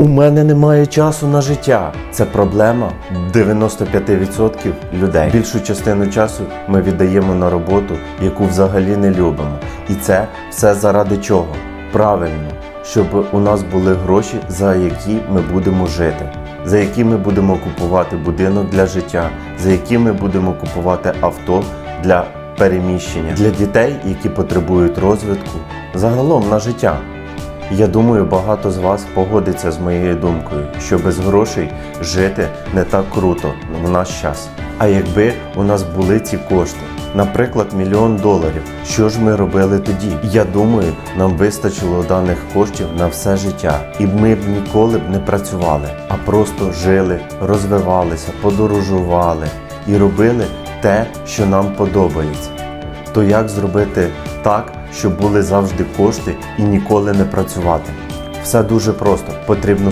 У мене немає часу на життя. Це проблема 95% людей. Більшу частину часу ми віддаємо на роботу, яку взагалі не любимо. І це все заради чого? Правильно, щоб у нас були гроші, за які ми будемо жити, за які ми будемо купувати будинок для життя, за які ми будемо купувати авто для переміщення для дітей, які потребують розвитку, загалом на життя. Я думаю, багато з вас погодиться з моєю думкою, що без грошей жити не так круто в наш час. А якби у нас були ці кошти, наприклад, мільйон доларів, що ж ми робили тоді? Я думаю, нам вистачило даних коштів на все життя, і ми б ніколи б не працювали, а просто жили, розвивалися, подорожували і робили те, що нам подобається. То як зробити так, щоб були завжди кошти і ніколи не працювати? Все дуже просто. Потрібно